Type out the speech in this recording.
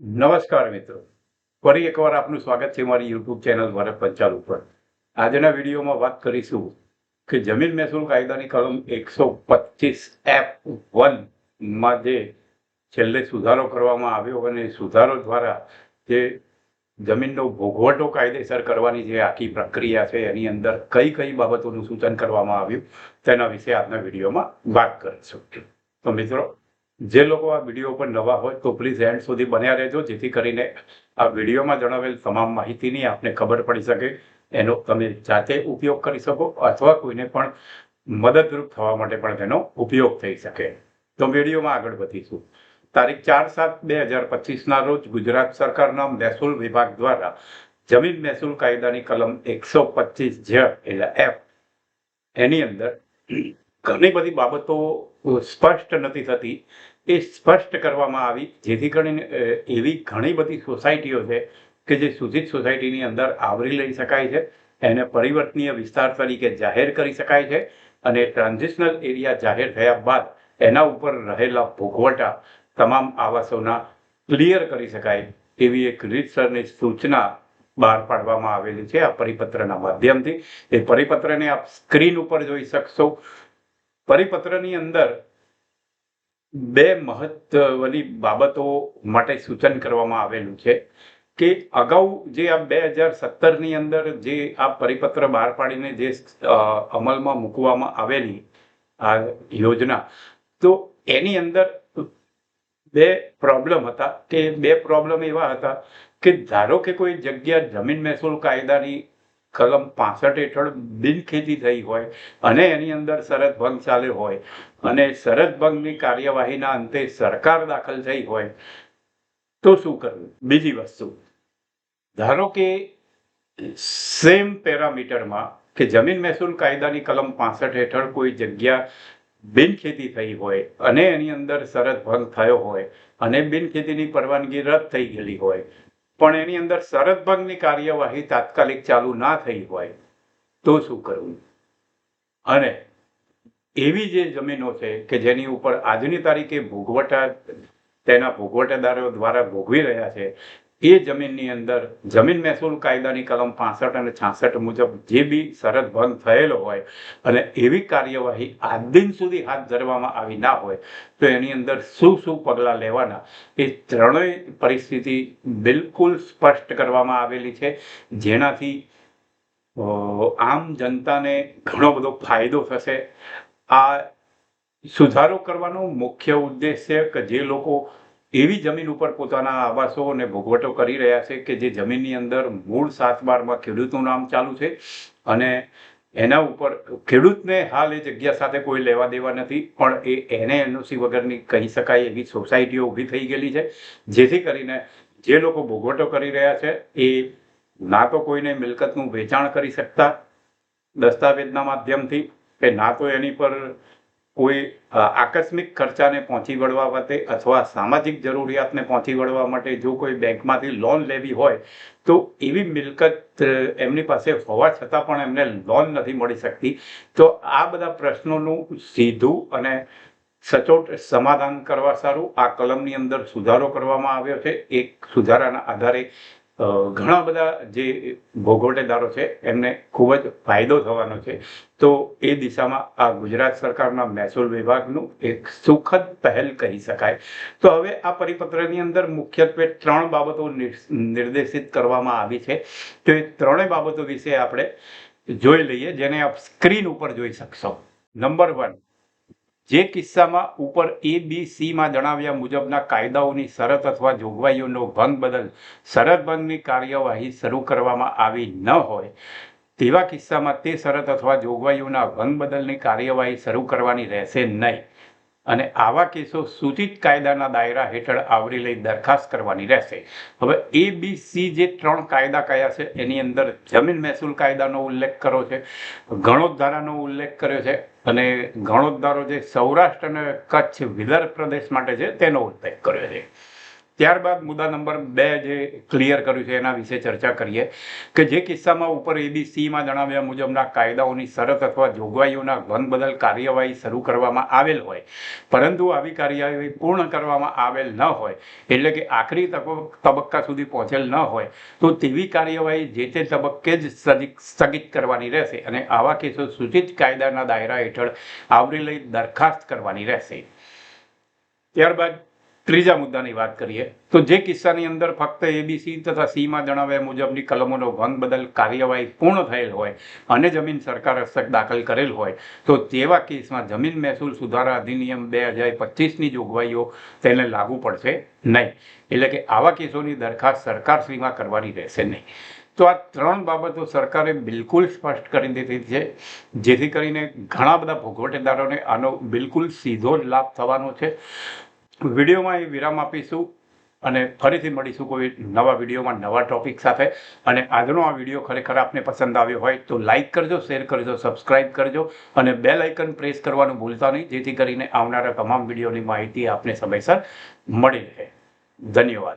નમસ્કાર મિત્રો. ફરી એકવાર આપનું સ્વાગત છે મારી યુટ્યુબ ચેનલ ભારત પંચાલ ઉપર. આજના વિડીયોમાં વાત કરીશું કે જમીન મહેસૂલ કાયદાની કલમ એકસો પચીસ એફ વનમાં જે છેલ્લે સુધારો કરવામાં આવ્યો અને સુધારો દ્વારા જે જમીનનો ભોગવટો કાયદેસર કરવાની જે આખી પ્રક્રિયા છે એની અંદર કઈ કઈ બાબતોનું સૂચન કરવામાં આવ્યું તેના વિશે આજના વિડીયોમાં વાત કરીશું. તો મિત્રો જે લોકો આ વીડિયો પર નવા હોય તો પ્લીઝ એન્ડ સુધી બન્યા રહેજો, જેથી કરીને આ વિડીયોમાં જણાવેલ તમામ માહિતીની આપને ખબર પડી શકે. એનો તમે જાતે ઉપયોગ કરી શકો અથવા કોઈને પણ મદદરૂપ થવા માટે પણ તેનો ઉપયોગ થઈ શકે. તો વિડીયોમાં આગળ વધીશું. તારીખ ચાર સાત બે હજાર પચીસના રોજ ગુજરાત સરકારના મહેસૂલ વિભાગ દ્વારા જમીન મહેસૂલ કાયદાની કલમ એકસો પચીસ જ, એટલે એફ એની અંદર ઘણી બધી બાબતો સ્પષ્ટ નથી થતી. એ સ્પષ્ટ કરવામાં આવી. જેથી કરીને એવી ઘણી બધી સોસાયટીઓ છે કે જે સૂચિત સોસાયટીની અંદર આવરી લઈ શકાય છે. એને પરિવર્તનીય વિસ્તાર તરીકે જાહેર કરી શકાય છે અને ટ્રાન્ઝિશનલ એરિયા જાહેર થયા બાદ એના ઉપર રહેલા ભોગવટા તમામ આવાસોના ક્લિયર કરી શકાય એવી એક રીતસરની સૂચના બહાર પાડવામાં આવેલી છે આ પરિપત્રના માધ્યમથી. એ પરિપત્રને આપ સ્ક્રીન ઉપર જોઈ શકશો. પરિપત્રની અંદર બે મહત્વની બાબતો માટે સૂચન કરવામાં આવેલું છે કે અગાઉ જે આ બે હજાર સત્તરની અંદર જે આ પરિપત્ર બહાર પાડીને જે અમલમાં મૂકવામાં આવેલી આ યોજના, તો એની અંદર બે પ્રોબ્લેમ હતા કે બે પ્રોબ્લેમ એવા હતા કે ધારો કે કોઈ જગ્યા જમીન મહેસૂલ કાયદાની કલમ પાસઠ હેઠળ બિનખેતી થઈ હોય અને એની અંદર શરત ભંગ ચાલે હોય અને શરત ભંગની કાર્યવાહીના અંતે સરકાર દાખલ થઈ હોય, તો શું કરવું? બીજી વસ્તુ, ધારો કે સેમ પેરામીટરમાં કે જમીન મહેસૂલ કાયદાની કલમ પાસઠ હેઠળ કોઈ જગ્યા બિનખેતી થઈ હોય અને એની અંદર શરત ભંગ થયો હોય અને બિનખેતીની પરવાનગી રદ થઈ ગયેલી હોય પણ એની અંદર શરત ભંગની કાર્યવાહી તાત્કાલિક ચાલુ ના થઈ હોય તો શું કરવું? અને એવી જે જમીનો છે કે જેની ઉપર આજની તારીખે ભોગવટા તેના ભોગવટાદારો દ્વારા ભોગવી રહ્યા છે એ જમીનની અંદર, જમીન મહેસૂલ કાયદાની કલમ પાસઠ અને છાસઠ મુજબ જે બી શરત ભંગ થયેલો હોય અને એવી કાર્યવાહી આ દિન સુધી હાથ ધરવામાં આવી ના હોય, તો એની અંદર શું શું પગલાં લેવાના, એ ત્રણેય પરિસ્થિતિ બિલકુલ સ્પષ્ટ કરવામાં આવેલી છે. જેનાથી આમ જનતાને ઘણો બધો ફાયદો થશે. આ સુધારો કરવાનો મુખ્ય ઉદ્દેશ છે કે જે લોકો એવી જમીન ઉપર પોતાના આવાસો અને ભોગવટો કરી રહ્યા છે કે જે જમીનની અંદર મૂળ સાત બારમાં ખેડૂતનું નામ ચાલુ છે અને એના ઉપર ખેડૂતને હાલ એ જગ્યા સાથે કોઈ લેવા દેવા નથી, પણ એ એને એનઓસી વગરની કહી શકાય એવી સોસાયટીઓ ઊભી થઈ ગયેલી છે, જેથી કરીને જે લોકો ભોગવટો કરી રહ્યા છે એ ના તો કોઈને મિલકતનું વેચાણ કરી શકતા દસ્તાવેજના માધ્યમથી કે ના તો એની પર કોઈ આકસ્મિક ખર્ચાને પહોંચી વળવા માટે અથવા સામાજિક જરૂરિયાતને પહોંચી વળવા માટે જો કોઈ બેંકમાંથી લોન લેવી હોય, તો એવી મિલકત એમની પાસે હોવા છતાં પણ એમને લોન નથી મળી શકતી. તો આ બધા પ્રશ્નોનું સીધું અને સચોટ સમાધાન કરવા સારું આ કલમની અંદર સુધારો કરવામાં આવ્યો છે. એક સુધારાના આધારે ઘણા બધા જે ભોગવટેદારો છે, એમને ખૂબ જ ફાયદો થવાનો છે. તો એ દિશામાં આ ગુજરાત સરકારના મહેસૂલ વિભાગનું એક સુખદ પહેલ કહી શકાય. તો હવે આ પરિપત્રની અંદર મુખ્યત્વે ત્રણ બાબતો નિર્દેશિત કરવામાં આવી છે. તો એ ત્રણેય બાબતો વિશે આપણે જોઈ લઈએ, જેને આપ સ્ક્રીન ઉપર જોઈ શકશો. નંબર વન જે કિસ્સામાં ઉપર એ બી સીમાં જણાવ્યા મુજબના કાયદાઓની શરત અથવા જોગવાઈઓનો ભંગ બદલ શરત ભંગની કાર્યવાહી શરૂ કરવામાં આવી ન હોય, તેવા કિસ્સામાં તે શરત અથવા જોગવાઈઓના ભંગ બદલની કાર્યવાહી શરૂ કરવાની રહેશે નહીં. અને આવા કેસો સૂચિત કાયદાના દાયરા હેઠળ આવરી લઈ દરખાસ્ત કરવાની રહેશે. હવે એ બી સી જે ત્રણ કાયદા કયા છે, એની અંદર જમીન મહેસૂલ કાયદાનો ઉલ્લેખ કર્યો છે ઘણો ધારાનો ઉલ્લેખ કર્યો છે અને ગણોત જે સૌરાષ્ટ્ર અને કચ્છ વિદર્ભ પ્રદેશ માટે છે તેનો ઉલ્લેખ કર્યો છે. ત્યારબાદ મુદ્દા નંબર બે જે ક્લિયર કર્યું છે એના વિશે ચર્ચા કરીએ કે જે કિસ્સામાં ઉપર એબીસીમાં જણાવ્યા મુજબના કાયદાઓની શરત અથવા જોગવાઈઓના ભંગ બદલ કાર્યવાહી શરૂ કરવામાં આવેલ હોય, પરંતુ આવી કાર્યવાહી પૂર્ણ કરવામાં આવેલ ન હોય, એટલે કે આખરી તબક- તબક્કા સુધી પહોંચેલ ન હોય, તો તેવી કાર્યવાહી જે તે તબક્કે જ સ્થગિત કરવાની રહેશે અને આવા કેસો સૂચિત કાયદાના દાયરા હેઠળ આવરી લઈ દરખાસ્ત કરવાની રહેશે. ત્યારબાદ ત્રીજા મુદ્દાની વાત કરીએ, તો જે કિસ્સાની અંદર ફક્ત એબીસી તથા સીમાં જણાવ્યા મુજબની કલમોનો ભંગ બદલ કાર્યવાહી પૂર્ણ થયેલ હોય અને જમીન સરકાર હસ્તક દાખલ કરેલ હોય, તો તેવા કેસમાં જમીન મહેસૂલ સુધારા અધિનિયમ બે હજાર પચીસની જોગવાઈઓ તેને લાગુ પડશે નહીં. એટલે કે આવા કેસોની દરખાસ્ત સરકારશ્રીમાં કરવાની રહેશે નહીં. તો આ ત્રણ બાબતો સરકારે બિલકુલ સ્પષ્ટ કરી દીધી છે, જેથી કરીને ઘણા બધા ભોગવટેદારોને આનો બિલકુલ સીધો જ લાભ થવાનો છે. વિડીયોમાં એ વિરામ આપીશું અને ફરીથી મળીશું કોઈ નવા વિડીયોમાં નવા ટોપિક સાથે. અને આજનો આ વીડિયો ખરેખર આપને પસંદ આવ્યો હોય તો લાઇક કરજો, શેર કરજો, સબસ્ક્રાઇબ કરજો અને બેલ આઇકન પ્રેસ કરવાનું ભૂલતા નહીં, જેથી કરીને આવનારા તમામ વિડીયોની માહિતી આપને સમયસર મળી રહે. ધન્યવાદ.